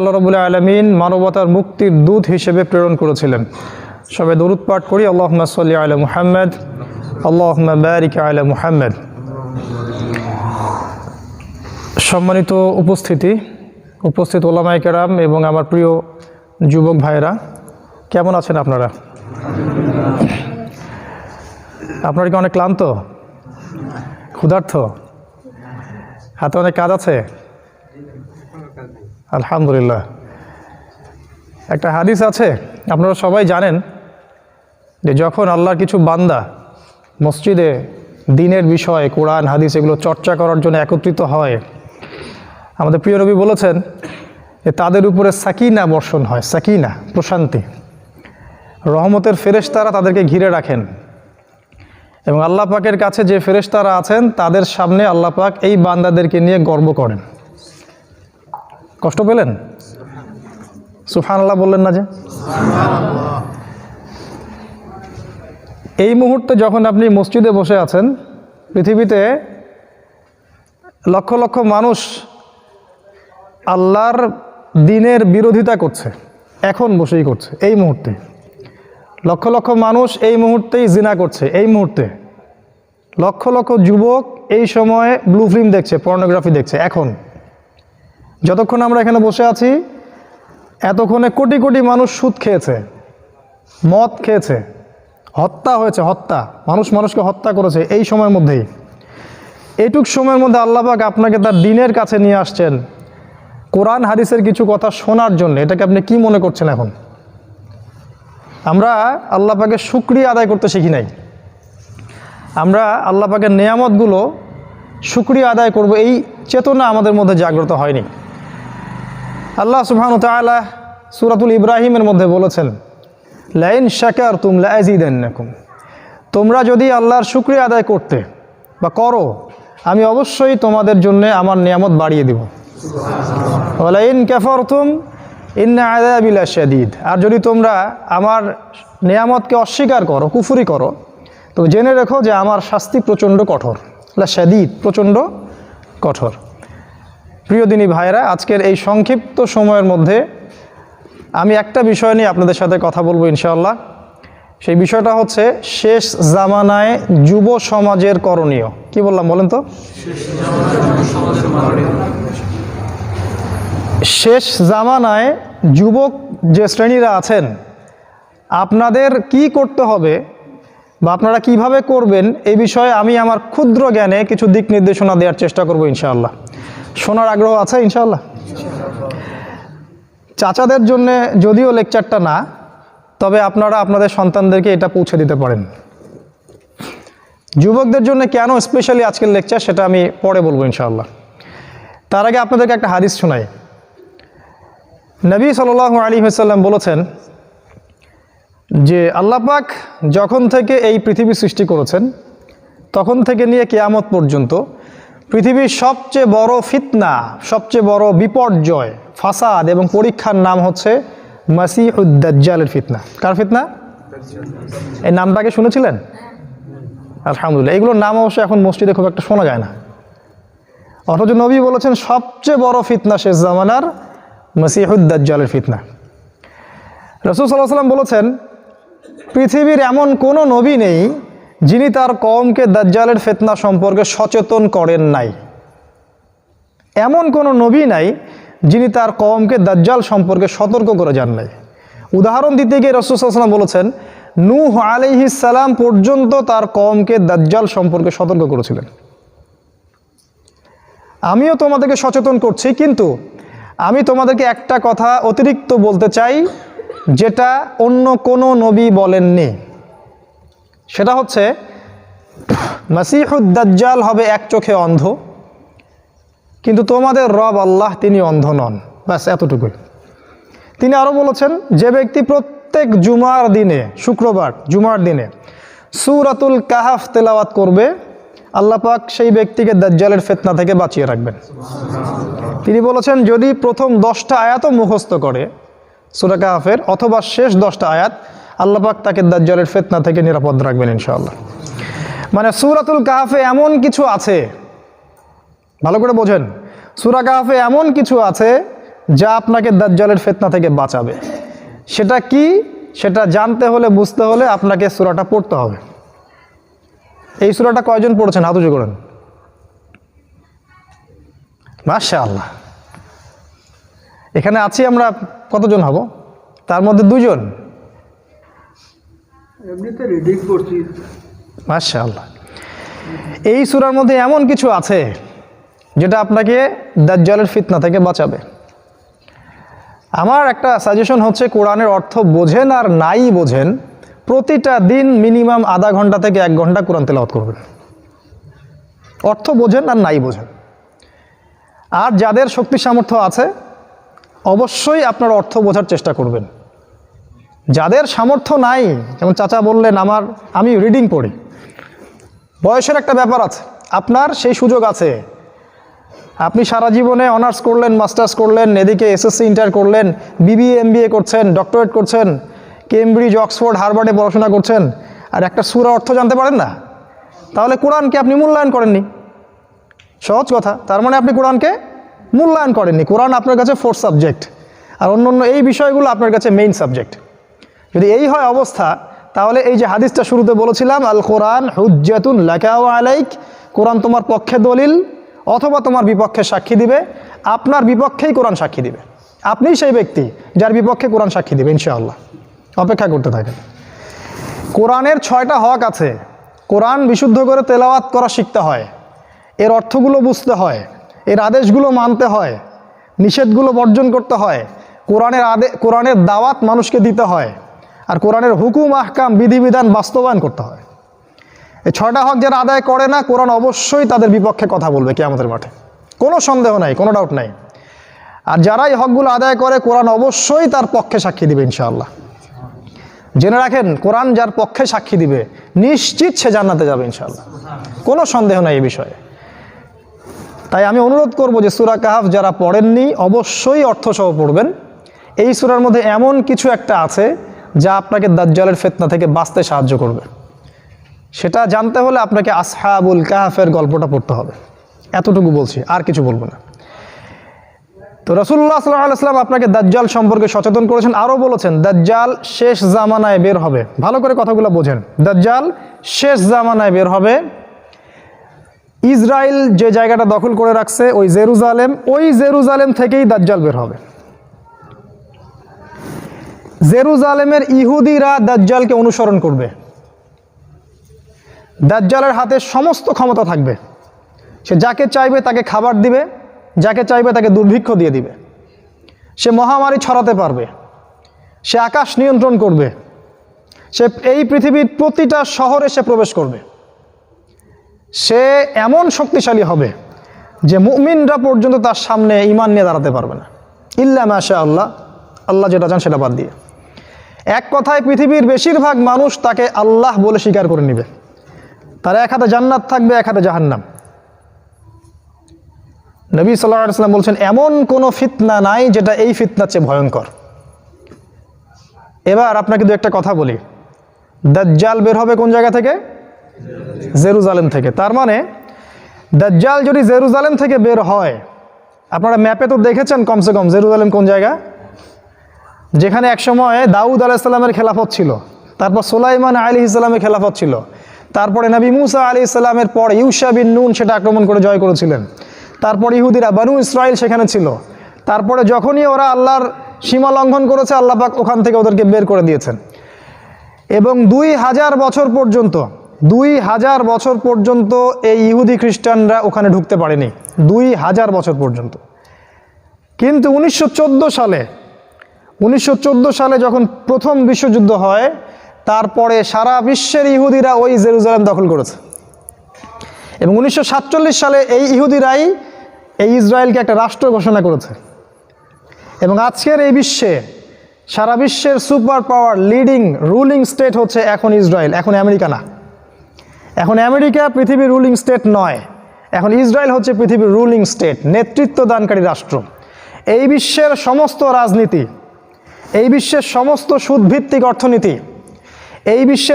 আল্লাহ রবুল্লাহ আলমিন মানবতার মুক্তির দূত হিসেবে প্রেরণ করেছিলেন। সবাই দরুদ পাঠ করি আল্লাহ সাল্লি আলা মুহাম্মদ আল্লাহ বারিক আলা মুহাম্মদ। সম্মানিত উপস্থিতি, উপস্থিত ওলামাই কেরাম এবং আমার প্রিয় যুবক ভাইরা কেমন আছেন আপনারা? আপনারা কি অনেক ক্লান্ত? ক্ষুধার্থ হাতে অনেক কাজ আছে? আলহামদুলিল্লাহ। একটা হাদিস আছে, আপনারা সবাই জানেন যে যখন আল্লাহর কিছু বান্দা মসজিদে দিনের বিষয়, কোরআন, হাদিস এগুলো চর্চা করার জন্য একত্রিত হয়, আমাদের প্রিয় নবী বলেছেন যে তাদের উপরে সাকিনা বর্ষণ হয়, সাকিনা, প্রশান্তি। রহমতের ফেরেশতারা তাদেরকে ঘিরে রাখেন এবং আল্লাহ পাকের কাছে যে ফেরেশতারা আছেন, তাদের সামনে আল্লাহ পাক এই বান্দাদেরকে নিয়ে গর্ব করেন। কষ্ট পেলেন? সুফান আল্লাহ বললেন না যে? এই মুহূর্তে যখন আপনি মসজিদে বসে আছেন, পৃথিবীতে লক্ষ লক্ষ মানুষ আল্লাহর দিনের বিরোধিতা করছে, এখন বসেই করছে, এই মুহূর্তে। লক্ষ লক্ষ মানুষ এই মুহূর্তেই জিনা করছে, এই মুহূর্তে। লক্ষ লক্ষ যুবক এই সময়ে ব্লু ফিল্ম দেখছে পর্নোগ্রাফি দেখছে, এখন। যতক্ষণ আমরা এখানে বসে আছি, এতক্ষণে কোটি কোটি মানুষ সুদ খেয়েছে, মদ খেয়েছে, হত্যা হয়েছে, হত্যা। মানুষ মানুষকে হত্যা করেছে এই সময়ের মধ্যেই। এইটুক সময়ের মধ্যে আল্লাপাক আপনাকে তার দিনের কাছে নিয়ে আসছেন কোরআন, হাদিসের কিছু কথা শোনার জন্য। এটাকে আপনি কি মনে করছেন এখন? আমরা আল্লাহ পাকের শুক্রিয়া আদায় করতে শিখি নাই। আমরা আল্লাহ পাকের নেয়ামতগুলো শুক্রিয়া আদায় করব, এই চেতনা আমাদের মধ্যে জাগ্রত হয়নি। আল্লাহ সুবহান তাআলা সুরাতুল ইব্রাহিমের মধ্যে বলেছেন, লাইন শাকার তুম লাজিদান্নাকুম তোমরা যদি আল্লাহর শুক্রিয়া আদায় করতে বা করো, আমি অবশ্যই তোমাদের জন্য আমার নিয়ামত বাড়িয়ে দিব। ওয়ালাইন কাফারতুম, ইন্না আযাবিলা শাদীদ আর যদি তোমরা আমার নিয়ামতকে অস্বীকার করো, কুফুরি করো তো জেনে রেখো যে আমার শাস্তি প্রচণ্ড কঠোর। লা শাদীদ প্রচণ্ড কঠোর। প্রিয় দিনী ভাইরা আজকের এই সংক্ষিপ্ত সময়ের মধ্যে আমি একটা বিষয় নিয়ে আপনাদের সাথে কথা বলব ইনশাআল্লাহ। সেই বিষয়টা হচ্ছে শেষ জামানায় যুব সমাজের করণীয়। কি বললাম বলেন তো? শেষ জামানায় যুবক যে শ্রেণীরা আছেন, আপনাদের কি করতে হবে বা আপনারা কীভাবে করবেন, এই বিষয়ে আমি আমার ক্ষুদ্র জ্ঞানে কিছু দিক নির্দেশনা দেওয়ার চেষ্টা করব ইনশাআল্লাহ। শোনার আগ্রহ আছে ইনশাল্লাহ চাচাদের জন্য যদিও লেকচারটা না, তবে আপনারা আপনাদের সন্তানদেরকে এটা পৌঁছে দিতে পারেন। যুবকদের জন্য কেন স্পেশালি আজকের লেকচার সেটা আমি পরে বলব, ইনশাআল্লাহ। তার আগে আপনাদেরকে একটা হাদিস শোনাই। নবী সাল আলী হাসাল্লাম বলেছেন যে, আল্লাহ পাক যখন থেকে এই পৃথিবী সৃষ্টি করেছেন, তখন থেকে নিয়ে কেয়ামত পর্যন্ত পৃথিবীর সবচেয়ে বড় ফিতনা, সবচেয়ে বড় বিপর্যয়, ফাসাদ এবং পরীক্ষার নাম হচ্ছে মাসিহুদ্দাজ্জালের ফিতনা। কার ফিতনা? এই নামটাকে শুনেছিলেন? আলহামদুলিল্লাহ। এগুলোর নাম অবশ্য এখন মসজিদে খুব একটা শোনা যায় না। অথচ নবী বলেছেন, সবচেয়ে বড় ফিতনা শেষ জামানার মাসিহুদ্দাজ্জালের ফিতনা। রসুল সাল্লাহ সাল্লাম বলেছেন, পৃথিবীর এমন কোনো নবী নেই যিনি তার কমকে দাজ্জালের ফেতনা সম্পর্কে সচেতন করেন নাই। এমন কোনো নবী নাই যিনি তার কমকে দাজ্জাল সম্পর্কে সতর্ক করে যান নাই। উদাহরণ দিতে গিয়ে রসুলাম বলেছেন, নূহ সালাম পর্যন্ত তার কমকে দাজ্জাল সম্পর্কে সতর্ক করেছিলেন। আমিও তোমাদেরকে সচেতন করছি, কিন্তু আমি তোমাদেরকে একটা কথা অতিরিক্ত বলতে চাই, যেটা অন্য কোনো নবী বলেননি। সেটা হচ্ছে, মাসিহুদ্দাজ্জাল হবে এক চোখে অন্ধ, কিন্তু তোমাদের রব আল্লাহ তিনি অন্ধ নন। ব্যাস, এতটুকুই। তিনি আরও বলেছেন, যে ব্যক্তি প্রত্যেক জুমার দিনে, শুক্রবার জুমার দিনে সুরাতুল কাহাফ তেলাওয়াত করবে, আল্লাহ পাক সেই ব্যক্তিকে দাজ্জালের ফেতনা থেকে বাঁচিয়ে রাখবেন। তিনি বলেছেন, যদি প্রথম দশটা আয়াতও মুখস্থ করে, সুরা কাহাফের, অথবা শেষ দশটা আয়াত আল্লাহ পাক তাকে দাজ্জালের ফেতনা থেকে নিরাপদ রাখবেন ইনশাআল্লাহ। মানে সুরাতুল কাহাফে এমন কিছু আছে, ভালো করে বোঝেন, সুরা কাহাফে এমন কিছু আছে যা আপনাকে দাজ্জালের ফেতনা থেকে বাঁচাবে। সেটা কি? সেটা জানতে হলে, বুঝতে হলে আপনাকে সুরাটা পড়তে হবে। এই সুরাটা কয়জন পড়েছেন? হাত উঁচু করেন। মাশা আল্লাহ এখানে আছি আমরা কতজন হব? তার মধ্যে দুজন। এমনিতে এই সূরার মধ্যে এমন কিছু আছে, যেটা আপনাকে দাজ্জালের ফিতনা থেকে বাঁচাবে। আমার একটা সাজেশন হচ্ছে, কোরআনের অর্থ বোঝেন আর নাই বোঝেন, প্রতিটা দিন মিনিমাম আধা ঘণ্টা থেকে এক ঘণ্টা কোরআন তেলাওয়াত করবেন। অর্থ বোঝেন আর নাই বোঝেন। আর যাদের শক্তি সামর্থ্য আছে, অবশ্যই আপনার অর্থ বোঝার চেষ্টা করবেন। যাদের সামর্থ্য নাই, যেমন চাচা বললেন আমার, আমি রিডিং পড়ি। বয়সের একটা ব্যাপার আছে, আপনার সেই সুযোগ আছে। আপনি সারা জীবনে অনার্স করলেন মাস্টার্স করলেন, এদিকে এসএসসি ইন্টার করলেন বিবিএ এমবিএ করছেন ডক্টরেট করছেন কেমব্রিজ অক্সফোর্ড হার্ভার্ডে পড়াশোনা করছেন, আর একটা সুরা অর্থ জানতে পারেন না? তাহলে কোরআনকে আপনি মূল্যায়ন করেননি। সহজ কথা, তার মানে আপনি কোরআনকে মূল্যায়ন করেননি। কোরআন আপনার কাছে ফোর্থ সাবজেক্ট আর অন্য অন্য এই বিষয়গুলো আপনার কাছে মেইন সাবজেক্ট যদি এই হয় অবস্থা, তাহলে এই যে হাদিসটা শুরুতে বলেছিলাম আল কোরআন হুজ্জাতুন লাকাও আলাইক, কোরআন তোমার পক্ষে দলিল অথবা তোমার বিপক্ষে সাক্ষী দিবে, আপনার বিপক্ষেই কোরআন সাক্ষী দিবে। আপনিই সেই ব্যক্তি যার বিপক্ষে কোরআন সাক্ষী দিবে, ইনশাআল্লাহ। অপেক্ষা করতে থাকেন। কোরআনের ছয়টা হক আছে। কোরআন বিশুদ্ধ করে তেলাওয়াত করা শিখতে হয়। এর অর্থগুলো বুঝতে হয়। এর আদেশগুলো মানতে হয়। নিষেধগুলো বর্জন করতে হয়। কোরআনের আদে কোরআনের দাওয়াত মানুষকে দিতে হয়। আর কোরআনের হুকুম, আহকাম, বিধিবিধান বাস্তবায়ন করতে হয়। এই ছয়টা হক যারা আদায় করে না, কোরআন অবশ্যই তাদের বিপক্ষে কথা বলবে কে আমাদের মাঠে। কোনো সন্দেহ নাই, কোনো ডাউট নাই। আর যারা এই হকগুলো আদায় করে, কোরআন অবশ্যই তার পক্ষে সাক্ষী দিবে ইনশাআল্লাহ। জেনে রাখেন, কোরআন যার পক্ষে সাক্ষী দিবে, নিশ্চিত সে জান্নাতে যাবে ইনশাআল্লাহ। কোনো সন্দেহ নাই এই বিষয়ে। তাই আমি অনুরোধ করব যে সুরা কাহাফ যারা পড়েননি, অবশ্যই অর্থসহ পড়বেন। এই সুরার মধ্যে এমন কিছু একটা আছে যা আপনাকে দাজ্জালের ফেতনা থেকে বাঁচতে সাহায্য করবে। সেটা জানতে হলে আপনাকে আসহাবুল কাহাফের গল্পটা পড়তে হবে। এতটুকু বলছি, আর কিছু বলব না। তো রসুল্লাহ সাল্লাহ সাল্লাম আপনাকে দাজ্জাল সম্পর্কে সচেতন করেছেন, আরও বলেছেন, দাজ্জাল শেষ জামানায় বের হবে। ভালো করে কথাগুলো বোঝেন। দাজ্জাল শেষ জামানায় বের হবে। ইসরায়েল যে জায়গাটা দখল করে রাখছে, ওই জেরুজালেম ওই জেরুজালেম থেকেই দাজ্জাল বের হবে। জেরুজালেমের ইহুদিরা দাজ্জালকে অনুসরণ করবে। দাজ্জালের হাতে সমস্ত ক্ষমতা থাকবে। সে যাকে চাইবে তাকে খাবার দিবে, যাকে চাইবে তাকে দুর্ভিক্ষ দিয়ে দিবে। সে মহামারী ছড়াতে পারবে। সে আকাশ নিয়ন্ত্রণ করবে। সে এই পৃথিবীর প্রতিটা শহরে সে প্রবেশ করবে। সে এমন শক্তিশালী হবে যে মুমিনরা পর্যন্ত তার সামনে ইমান নিয়ে দাঁড়াতে পারবে না। ইল্লা মাশা আল্লাহ আল্লাহ যেটা চান সেটা বাদ দিয়ে। এক কথায় পৃথিবীর বেশিরভাগ মানুষ তাকে আল্লাহ বলে স্বীকার করে নেবে। তার এক হাতে জান্নাত থাকবে, এক হাতে জাহান্নাম। নবী সাল্লাহ সাল্লাম বলছেন, এমন কোনো ফিতনা নাই যেটা এই ফিতনার চেয়ে ভয়ঙ্কর। এবার আপনাকে দু একটা কথা বলি। দাজ্জাল বের হবে কোন জায়গা থেকে? জেরুজালেম থেকে। তার মানে দাজ্জাল যদি জেরুজালেম থেকে বের হয়, আপনারা ম্যাপে তো দেখেছেন কমসে কম জেরুজালেম কোন জায়গা? যেখানে একসময় দাউদ আলাইসাল্লামের খেলাফত ছিল, তারপর সোলাইমান আলী ইসলামের খেলাফত ছিল, তারপরে নবী মুসা আলী ইসলামের পর ইউসা বিন নুন সেটা আক্রমণ করে জয় করেছিলেন। তারপর ইহুদিরা বানু ইসরায়েল সেখানে ছিল। তারপরে যখনই ওরা আল্লাহর সীমা লঙ্ঘন করেছে, আল্লাহ পাক ওখান থেকে ওদেরকে বের করে দিয়েছেন। এবং দুই হাজার বছর পর্যন্ত, দুই হাজার বছর পর্যন্ত এই ইহুদি খ্রিস্টানরা ওখানে ঢুকতে পারেনি। দুই হাজার বছর পর্যন্ত। কিন্তু উনিশশো চোদ্দ সালে উনিশশো চোদ্দ সালে যখন প্রথম বিশ্বযুদ্ধ হয়, তারপরে সারা বিশ্বের ইহুদিরা ওই জেরুজালেম দখল করেছে। এবং উনিশশো সাতচল্লিশ সালে এই ইহুদিরাই এই ইসরায়েলকে একটা রাষ্ট্র ঘোষণা করেছে। এবং আজকের এই বিশ্বে সারা বিশ্বের super power, leading, ruling state হচ্ছে এখন ইসরায়েল, এখন আমেরিকা না। এখন আমেরিকা পৃথিবীর রুলিং স্টেট নয়, এখন ইসরায়েল হচ্ছে পৃথিবীর রুলিং স্টেট নেতৃত্ব দানকারী রাষ্ট্র। এই বিশ্বের সমস্ত রাজনীতি এই বিশ্বের সমস্ত সুদভিত্তিক অর্থনীতি এই বিশ্বের